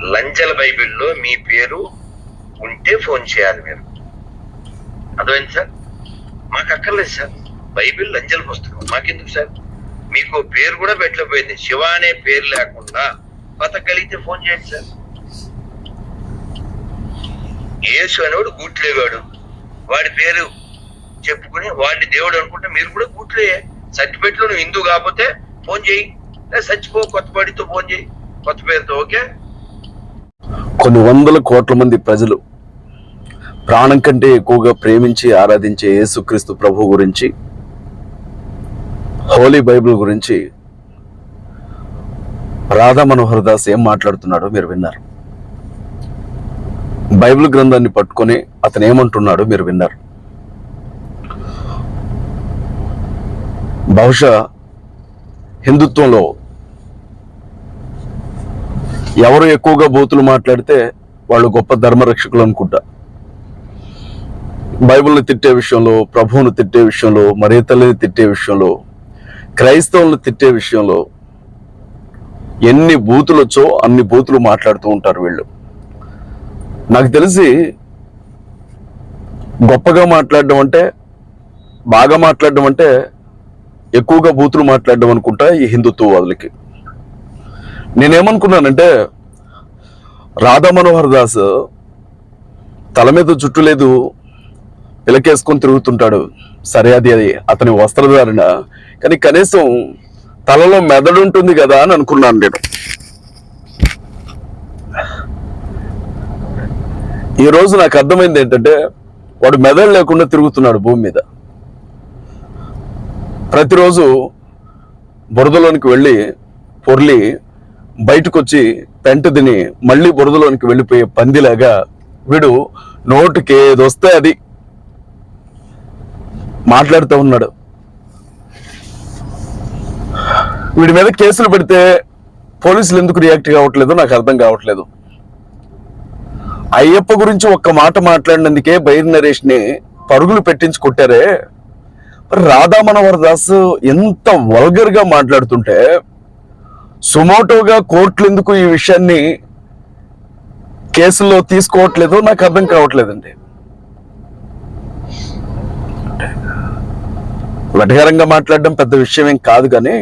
లంచల బైబిల్లో మీ పేరు ఉంటే ఫోన్ చేయాలి మీరు. అర్థమైంది సార్? మాకు అక్కర్లేదు సార్. బైబిల్ లంచల పుస్తకం. మాకెందుకు సార్? మీకు పేరు కూడా పెట్టలేకపోయింది. శివ అనే పేరు లేకుండా బతకగలిగితే ఫోన్ చేయండి సార్. యేసు అనేవాడు గూట్లేవాడు వాడి పేరు చెప్పుకుని వాడిని దేవుడు అనుకుంటే మీరు కూడా గూట్లే సర్టిఫికెట్ నువ్వు హిందూ కాకపోతే ఫోన్ చేయి. లేదా చచ్చిపో కొత్త ఫోన్ చేయి. కొత్త పేరుతో ఓకే? కొన్ని వందల కోట్ల మంది ప్రజలు ప్రాణం కంటే ఎక్కువగా ప్రేమించి ఆరాధించే యేసుక్రీస్తు ప్రభు గురించి హోలీ బైబిల్ గురించి రాధా మనోహర్ దాస్ ఏం మాట్లాడుతున్నాడో మీరు విన్నారు. బైబిల్ గ్రంథాన్ని పట్టుకొని అతను ఏమంటున్నాడో మీరు విన్నారు. బహుశా హిందుత్వంలో ఎవరు ఎక్కువగా బూతులు మాట్లాడితే వాళ్ళు గొప్ప ధర్మరక్షకులు అనుకుంటా. బైబిల్ని తిట్టే విషయంలో ప్రభువును తిట్టే విషయంలో మరే తల్లిని తిట్టే విషయంలో క్రైస్తవులను తిట్టే విషయంలో ఎన్ని బూతులు వచ్చో అన్ని బూతులు మాట్లాడుతూ ఉంటారు వీళ్ళు. నాకు తెలిసి గొప్పగా మాట్లాడడం అంటే బాగా మాట్లాడడం అంటే ఎక్కువగా బూతులు మాట్లాడడం అనుకుంటా ఈ హిందుత్వవాదులకి నేనేమనుకున్నానంటే రాధా మనోహర్ దాస్ తల మీద చుట్టూ లేదు పిలకేసుకొని తిరుగుతుంటాడు. సరే అది అది అతని వస్త్రధారణ. కానీ కనీసం తలలో మెదడు ఉంటుంది కదా అని అనుకున్నాను నేను. ఈరోజు నాకు అర్థమైంది ఏంటంటే వాడు మెదడు లేకుండా తిరుగుతున్నాడు భూమి మీద. ప్రతిరోజు బురదలోనికి వెళ్ళి పొర్లి బయటకు వచ్చి పెంట తిని మళ్ళీ బురదలోనికి వెళ్ళిపోయే పందిలాగా వీడు నోటికి ఏదొస్తే అది మాట్లాడుతూ ఉన్నాడు. వీడి మీద కేసులు పెడితే పోలీసులు ఎందుకు రియాక్ట్ కావట్లేదో? నాకు అర్థం కావట్లేదు. అయ్యప్ప గురించి ఒక్క మాట మాట్లాడినందుకే బైర్ నరేష్ని పరుగులు పెట్టించి కొట్టారే. రాధా మనోహర్ దాస్ ఎంత వల్గర్గా మాట్లాడుతుంటే సుమోటోగా కోర్టులు ఎందుకు ఈ విషయాన్ని కేసులో తీసుకోవట్లేదో నాకు అర్థం కావట్లేదండి. వెటకరంగా మాట్లాడడం పెద్ద విషయం ఏం కాదు కానీ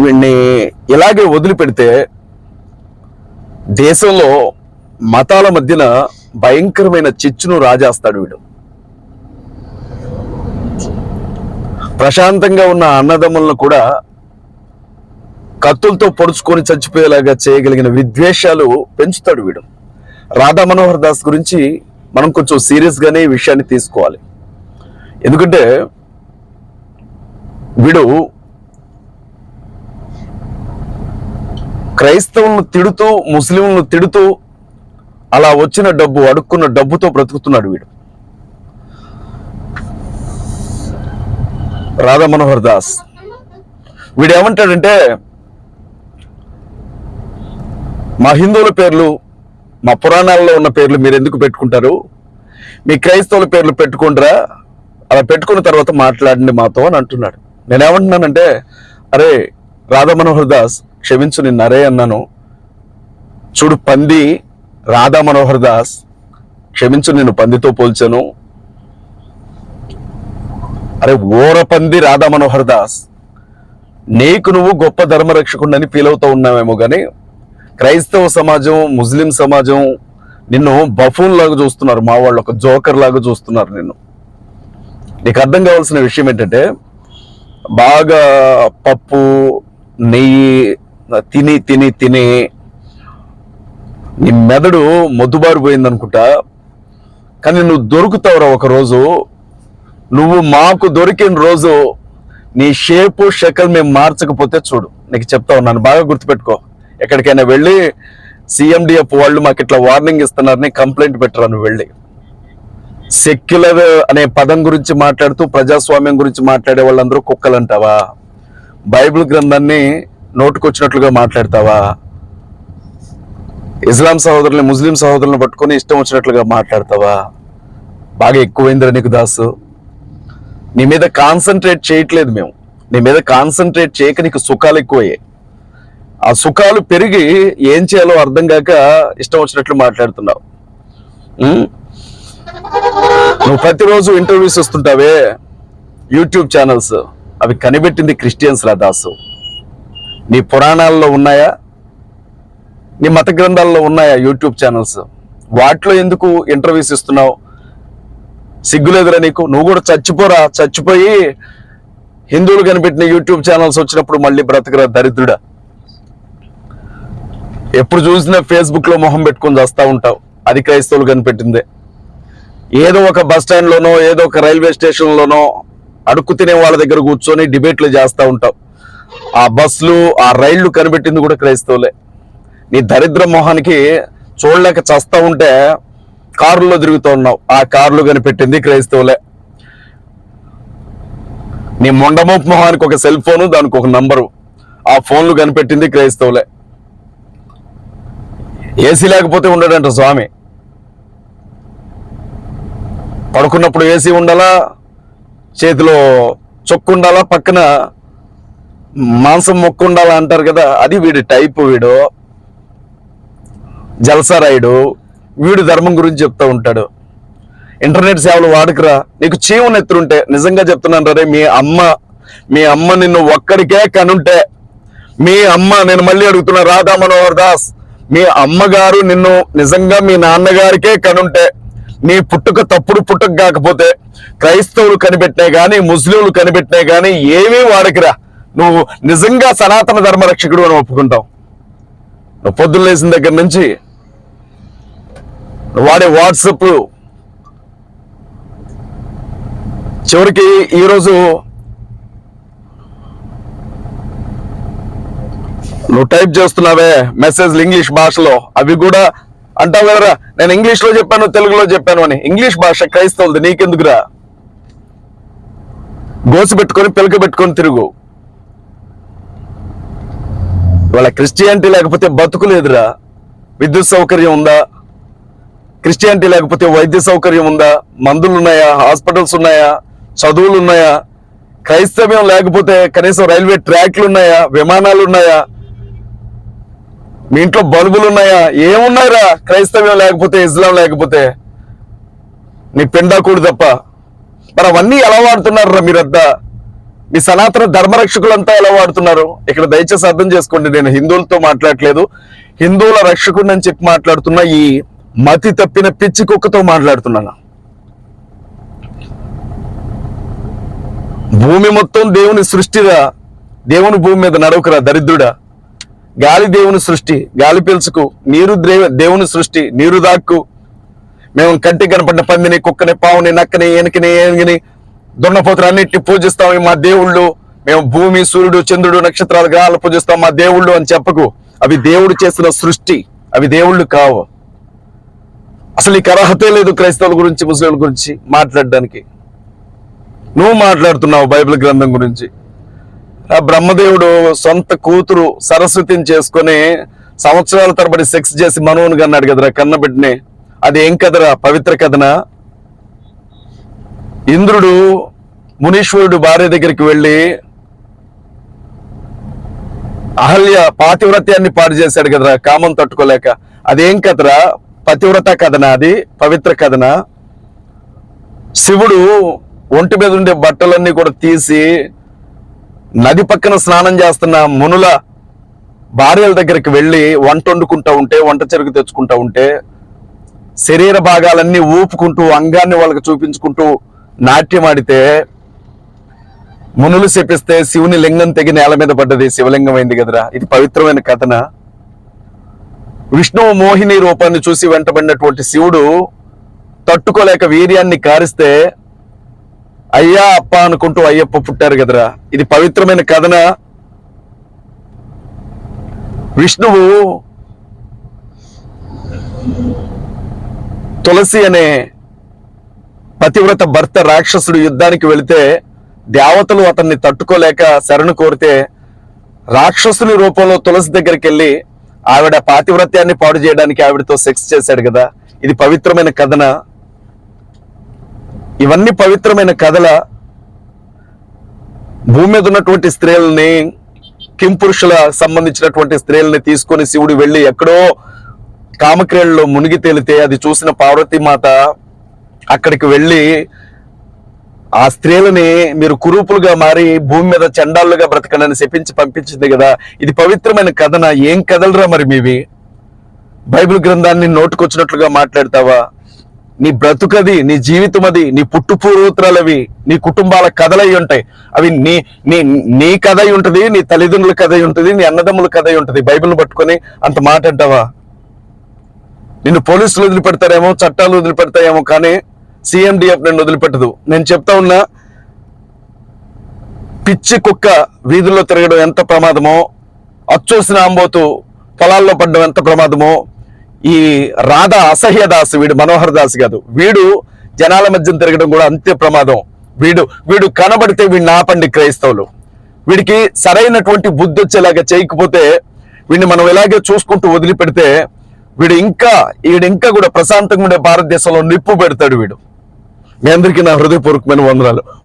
వీడిని ఇలాగే వదిలిపెడితే దేశంలో మతాల మధ్యన భయంకరమైన చిచ్చును రాజేస్తాడు వీడు. ప్రశాంతంగా ఉన్న అన్నదమ్ములను కూడా కత్తులతో పొడుచుకొని చచ్చిపోయేలాగా చేయగలిగిన విద్వేషాలు పెంచుతాడు వీడు. రాధా మనోహర్ దాస్ గురించి మనం కొంచెం సీరియస్గానే ఈ విషయాన్ని తీసుకోవాలి. ఎందుకంటే వీడు క్రైస్తవులను తిడుతూ ముస్లింలను తిడుతూ అలా వచ్చిన డబ్బు అడుక్కున్న డబ్బుతో బ్రతుకుతున్నాడు వీడు. రాధా మనోహర్ దాస్. వీడు ఏమంటాడంటే మా హిందువుల పేర్లు మా పురాణాల్లో ఉన్న పేర్లు మీరు ఎందుకు పెట్టుకుంటారు? మీ క్రైస్తవుల పేర్లు పెట్టుకుంటారా? అలా పెట్టుకున్న తర్వాత మాట్లాడండి మాతో అని అంటున్నాడు. నేనేమంటున్నానంటే అరే రాధా మనోహర్ దాస్ క్షమించు నిన్నరే అన్నాను. చూడు పంది రాధా మనోహర్ దాస్ క్షమించు నేను పందితో పోల్చాను. అరే ఓర పంది రాధా మనోహర్ దాస్ నీకు నువ్వు గొప్ప ధర్మరక్షకుండని ఫీల్ అవుతూ ఉన్నావేమో కానీ క్రైస్తవ సమాజం ముస్లిం సమాజం నిన్ను బఫూన్ లాగా చూస్తున్నారు. మా వాళ్ళు ఒక జోకర్ లాగా చూస్తున్నారు నిన్ను. నీకు అర్థం కావాల్సిన విషయం ఏంటంటే బాగా పప్పు నెయ్యి తిని తిని తిని నీ మెదడు మొద్దుబారిపోయింది అనుకుంటా కానీ నువ్వు దొరుకుతావురా ఒక రోజు నువ్వు మాకు దొరికిన రోజు నీ షేపు షకల్ మేము మార్చకపోతే చూడు. నీకు చెప్తా ఉన్నాను. బాగా గుర్తుపెట్టుకో. ఎక్కడికైనా వెళ్ళి సిఎండిఎఫ్ వాళ్ళు మాకు ఇట్లా వార్నింగ్ ఇస్తున్నారని కంప్లైంట్ పెట్టరా వెళ్ళి? సెక్యులర్ అనే పదం గురించి మాట్లాడుతూ ప్రజాస్వామ్యం గురించి మాట్లాడే వాళ్ళందరూ కుక్కలు అంటావా బైబిల్ గ్రంథాన్ని నోటుకొచ్చినట్లుగా మాట్లాడతావా? ఇస్లాం సహోదరుల్ని ముస్లిం సహోదరులను పట్టుకొని ఇష్టం వచ్చినట్లుగా మాట్లాడతావా? బాగా ఎక్కువైందిరా నీకు దాసు. నీ మీద కాన్సన్ట్రేట్ చేయట్లేదు మేము. నీ మీద కాన్సన్ట్రేట్ చేయక నీకు సుఖాలు ఎక్కువయ్యాయి. ఆ సుఖాలు పెరిగి ఏం చేయాలో అర్థం కాక ఇష్టం వచ్చినట్లు మాట్లాడుతున్నావు. నువ్వు ప్రతిరోజు ఇంటర్వ్యూస్ వస్తుంటావే యూట్యూబ్ ఛానల్స్. అవి కనిపెట్టింది క్రిస్టియన్స్ రా దాసు. నీ పురాణాల్లో ఉన్నాయా? నీ మత గ్రంథాల్లో ఉన్నాయా యూట్యూబ్ ఛానల్స్? వాటిలో ఎందుకు ఇంటర్వ్యూస్ ఇస్తున్నావు? సిగ్గులేదురా నీకు? నువ్వు కూడా చచ్చిపోరా. చచ్చిపోయి హిందువులు కనిపెట్టిన యూట్యూబ్ ఛానల్స్ వచ్చినప్పుడు మళ్ళీ బ్రతకరా దరిద్రుడా? ఎప్పుడు చూసినా ఫేస్బుక్లో మొహం పెట్టుకొని చేస్తూ ఉంటావు. అది క్రైస్తవులు కనిపెట్టిందే. ఏదో ఒక బస్ స్టాండ్లోనో ఏదో ఒక రైల్వే స్టేషన్ లోనో అడుక్కు తినే వాళ్ళ దగ్గర కూర్చొని డిబేట్లు చేస్తూ ఉంటావు. ఆ బస్సులు ఆ రైళ్ళు కనిపెట్టింది కూడా క్రైస్తవులే. నీ దరిద్ర మొహానికి చూడలేక చస్తా ఉంటే కారులో తిరుగుతూ ఉన్నావు. ఆ కార్లు కనిపెట్టింది క్రైస్తవులే. నీ మొండమోపు మొహానికి ఒక సెల్ ఫోను దానికి ఒక నంబరు. ఆ ఫోన్లు కనిపెట్టింది క్రైస్తవులే. ఏసీ లేకపోతే ఉండడంట స్వామి. పడుకున్నప్పుడు ఏసీ ఉండాలా చేతిలో చొక్కు ఉండాలా పక్కన మాంసం మొక్కు ఉండాలా అంటారు కదా అది వీడి టైప్ వీడు. జల్సారాయుడు వీడు ధర్మం గురించి చెప్తా ఉంటాడు. ఇంటర్నెట్ సేవలు వాడుకురా నీకు చీమ నెత్తురుంటే నిజంగా చెప్తున్నాను రే మీ అమ్మ మీ అమ్మ నిన్ను ఒక్కడికే కనుంటే మీ అమ్మ నేను మళ్ళీ అడుగుతున్నా రాధా మనోహర్ దాస్ మీ అమ్మగారు నిన్ను నిజంగా మీ నాన్నగారికే కనుంటే నీ పుట్టుక తప్పుడు పుట్టుక కాకపోతే క్రైస్తవులు కనిపెట్టినా కానీ ముస్లింలు కనిపెట్టినా కానీ ఏమీ వాడకిరా. నువ్వు నిజంగా సనాతన ధర్మ రక్షకుడు అని ఒప్పుకుంటావు. నువ్వు పొద్దున్న లేచిన దగ్గర నుంచి నువ్వు వాడే వాట్సప్. చివరికి ఈరోజు నువ్వు టైప్ చేస్తున్నావే మెసేజ్లు ఇంగ్లీష్ భాషలో. అవి కూడా అంటావు కదరా నేను ఇంగ్లీష్లో చెప్పాను తెలుగులో చెప్పాను అని. ఇంగ్లీష్ భాష క్రైస్తవులది నీకెందుకురా? గోసి పెట్టుకొని పిలక పెట్టుకొని తిరుగు. వాళ్ళ క్రిస్టియానిటీ లేకపోతే బతుకు లేదురా. విద్యుత్ సౌకర్యం ఉందా? క్రిస్టియానిటీ లేకపోతే వైద్య సౌకర్యం ఉందా? మందులు ఉన్నాయా? హాస్పిటల్స్ ఉన్నాయా? చదువులు ఉన్నాయా? క్రైస్తవ్యం లేకపోతే కనీసం రైల్వే ట్రాక్లు ఉన్నాయా? విమానాలు ఉన్నాయా? మీ ఇంట్లో బల్బులు ఉన్నాయా? ఏమున్నాయిరా? క్రైస్తవ్యం లేకపోతే ఇస్లాం లేకపోతే? నీ పిండాకుడు తప్ప. మరి అవన్నీ ఎలా వాడుతున్నారా మీరంతా? మీ సనాతన ధర్మరక్షకులంతా ఎలా వాడుతున్నారు? ఇక్కడ దయచేసి అర్థం చేసుకోండి నేను హిందువులతో మాట్లాడట్లేదు. హిందువుల రక్షకుడిని అని చెప్పి మాట్లాడుతున్న ఈ మతి తప్పిన పిచ్చి కుక్కతో మాట్లాడుతున్నాను. భూమి మొత్తం దేవుని సృష్టిరా? దేవుని భూమి మీద నడవకురా దరిద్రుడా? గాలి దేవుని సృష్టి గాలి పిలుచుకు నీరు దేవుని సృష్టి నీరు దాక్కు. మేము కంటి కనపడిన పందిని కుక్కని పావుని నక్కని ఎనకని ఏనుగని దున్నపోతులు అన్నిటిని పూజిస్తాం మా దేవుళ్ళు. మేము భూమి సూర్యుడు చంద్రుడు నక్షత్రాలు గ్రహాలు పూజిస్తాం మా దేవుళ్ళు అని చెప్పకు. అవి దేవుడు చేసిన సృష్టి అవి దేవుళ్ళు కావు. అసలు నీకు అర్హతే లేదు క్రైస్తవుల గురించి ముస్లింల గురించి మాట్లాడడానికి. నువ్వు మాట్లాడుతున్నావు బైబిల్ గ్రంథం గురించి. బ్రహ్మదేవుడు సొంత కూతురు సరస్వతిని చేసుకుని సంవత్సరాల తరబడి సెక్స్ చేసి మనవుని అన్నాడు కదరా కన్నబిడ్డని. అది ఏం కదరా పవిత్ర కథనా? ఇంద్రుడు మునీశ్వరుడు భార్య దగ్గరికి వెళ్ళి అహల్య పాతివ్రత్యాన్ని పాడు చేశాడు కదరా కామం తట్టుకోలేక. అదేం కదరా పతివ్రత కథన అది? పవిత్ర కథన? శివుడు ఒంటి మీద ఉండే బట్టలన్నీ కూడా తీసి నది పక్కన స్నానం చేస్తున్న మునుల భార్యల దగ్గరికి వెళ్ళి వంట వండుకుంటా ఉంటే వంట చెరుకు తెచ్చుకుంటా ఉంటే శరీర భాగాలన్నీ ఊపుకుంటూ అంగాన్ని వాళ్ళకి చూపించుకుంటూ నాట్యం ఆడితే మునులు శపిస్తే శివుని లింగం తెగి నేల మీద పడ్డది శివలింగం అయింది కదరా. ఇది పవిత్రమైన కథన? విష్ణువు మోహిని రూపాన్ని చూసి వెంటబడినటువంటి శివుడు తట్టుకోలేక వీర్యాన్ని కారిస్తే అయ్యా అప్ప అనుకుంటూ అయ్యప్ప పుట్టారు కదరా. ఇది పవిత్రమైన కథన? విష్ణువు తులసి అనే పతివ్రత భర్త రాక్షసుడు యుద్ధానికి వెళితే దేవతలు అతన్ని తట్టుకోలేక శరణు కోరితే రాక్షసుని రూపంలో తులసి దగ్గరికి వెళ్ళి ఆవిడ పాతివ్రత్యాన్ని పాడు చేయడానికి ఆవిడతో సెక్స్ చేశాడు కదా. ఇది పవిత్రమైన కథన? ఇవన్నీ పవిత్రమైన కథల భూమి మీద ఉన్నటువంటి స్త్రీలని కింపురుషుల సంబంధించినటువంటి స్త్రీలని తీసుకొని శివుడు వెళ్ళి ఎక్కడో కామక్రియల్లో మునిగి తేలితే అది చూసిన పార్వతీ మాత అక్కడికి వెళ్ళి ఆ స్త్రీలని మీరు కురూపులుగా మారి భూమి మీద చండాలుగా బ్రతకండి శపించి పంపించింది కదా. ఇది పవిత్రమైన కథన? ఏం కథలరా మరి మీవి? బైబిల్ గ్రంథాన్ని నోటుకొచ్చినట్లుగా మాట్లాడతావా? నీ బ్రతుకది నీ జీవితం అది నీ పుట్టు అవి నీ కుటుంబాల కథలు అయి ఉంటాయి. అవి నీ నీ నీ కథ అయి ఉంటుంది నీ తల్లిదండ్రుల కథ అయి నీ అన్నదమ్ముల కథ అయి ఉంటది. బైబిల్ పట్టుకొని అంత మాట అంటావా? నిన్ను పోలీసులు వదిలిపెడతారేమో చట్టాలు వదిలిపెడతాయేమో కానీ సిఎండిఎఫ్ నన్ను వదిలిపెట్టదు. నేను చెప్తా ఉన్నా పిచ్చి కుక్క వీధుల్లో తిరగడం ఎంత ప్రమాదమో అచ్చోసిన అంబోతు పొలాల్లో పడడం ఎంత ప్రమాదమో ఈ రాధ అసహ్య దాస్ వీడు మనోహర్ దాస్ కాదు. వీడు జనాల మధ్య తిరగడం కూడా అంతే ప్రమాదం. వీడు వీడు కనబడితే వీడిని ఆపండి క్రైస్తవులు. వీడికి సరైనటువంటి బుద్ధి వచ్చేలాగా చేయకపోతే వీడిని మనం ఇలాగే చూసుకుంటూ వదిలిపెడితే వీడు ఇంకా వీడు ఇంకా కూడా ప్రశాంతంగా ఉండే భారతదేశంలో నిప్పు పెడతాడు వీడు. మీ అందరికీ నా హృదయపూర్వకమైన వందనాలు.